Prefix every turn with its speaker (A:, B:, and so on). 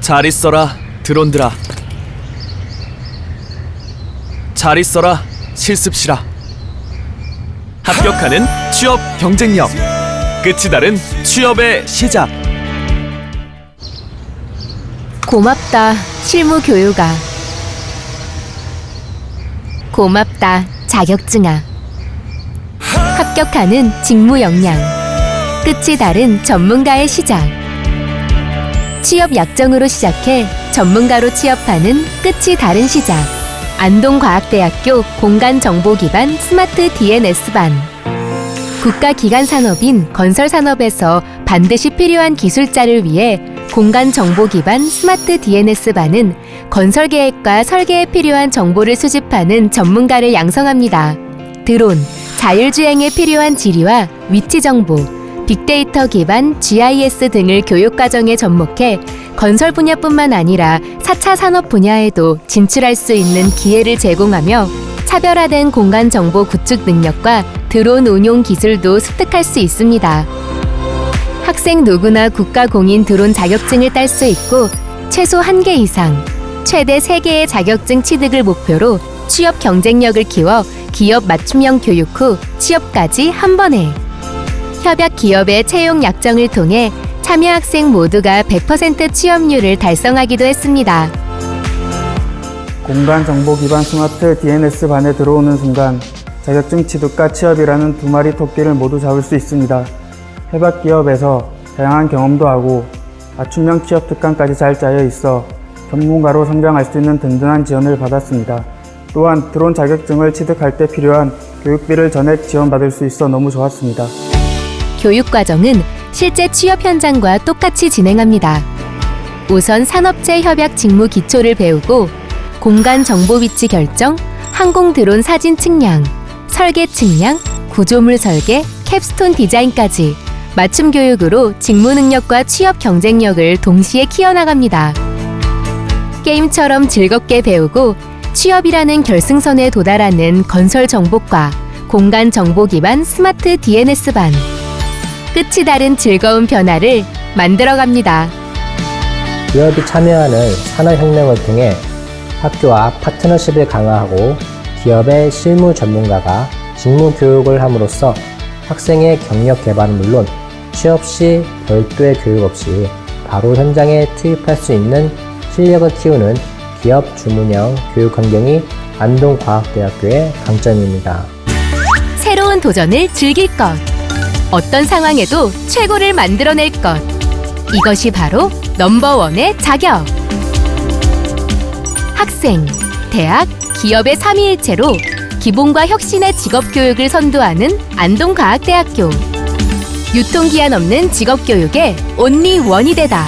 A: 잘 있어라 드론들아 잘 있어라 실습실아 합격하는 취업 경쟁력 끝이 다른 취업의 시작
B: 고맙다, 실무 교육아. 고맙다, 자격증아. 합격하는 직무 역량. 끝이 다른 전문가의 시작. 취업 약정으로 시작해 전문가로 취업하는 끝이 다른 시작. 안동과학대학교 공간정보 기반 스마트 DNS 반. 국가기관 산업인 건설산업에서 반드시 필요한 기술자를 위해 공간 정보 기반 스마트 DNS 반은 건설 계획과 설계에 필요한 정보를 수집하는 전문가를 양성합니다. 드론, 자율주행에 필요한 지리와 위치 정보, 빅데이터 기반 GIS 등을 교육 과정에 접목해 건설 분야뿐만 아니라 4차 산업 분야에도 진출할 수 있는 기회를 제공하며 차별화된 공간 정보 구축 능력과 드론 운용 기술도 습득할 수 있습니다. 학생 누구나 국가 공인 드론 자격증을 딸 수 있고 최소 한개 이상, 최대 세개의 자격증 취득을 목표로 취업 경쟁력을 키워 기업 맞춤형 교육 후 취업까지 한 번에. 협약 기업의 채용 약정을 통해 참여 학생 모두가 100% 취업률을 달성하기도 했습니다.
C: 공간 정보 기반 스마트 DNS 반에 들어오는 순간 자격증 취득과 취업이라는 두 마리 토끼를 모두 잡을 수 있습니다. 해박 기업에서 다양한 경험도 하고 맞춤형 취업 특강까지 잘 짜여 있어 전문가로 성장할 수 있는 든든한 지원을 받았습니다. 또한 드론 자격증을 취득할 때 필요한 교육비를 전액 지원받을 수 있어 너무 좋았습니다.
B: 교육 과정은 실제 취업 현장과 똑같이 진행합니다. 우선 산업체 협약 직무 기초를 배우고 공간 정보 위치 결정, 항공 드론 사진 측량, 설계 측량, 구조물 설계, 캡스톤 디자인까지 맞춤 교육으로 직무 능력과 취업 경쟁력을 동시에 키워나갑니다. 게임처럼 즐겁게 배우고 취업이라는 결승선에 도달하는 건설 정보과 공간 정보 기반 스마트 DNS 반. 끝이 다른 즐거운 변화를 만들어갑니다.
D: 기업이 참여하는 산업혁명을 통해 학교와 파트너십을 강화하고 기업의 실무 전문가가 직무 교육을 함으로써 학생의 경력 개발은 물론 취업 시 별도의 교육 없이 바로 현장에 투입할 수 있는 실력을 키우는 기업 주문형 교육 환경이 안동과학대학교의 강점입니다.
B: 새로운 도전을 즐길 것. 어떤 상황에도 최고를 만들어낼 것. 이것이 바로 넘버원의 자격. 학생, 대학, 기업의 삼위일체로 기본과 혁신의 직업 교육을 선도하는 안동과학대학교. 유통기한 없는 직업 교육의 온리 원이 되다.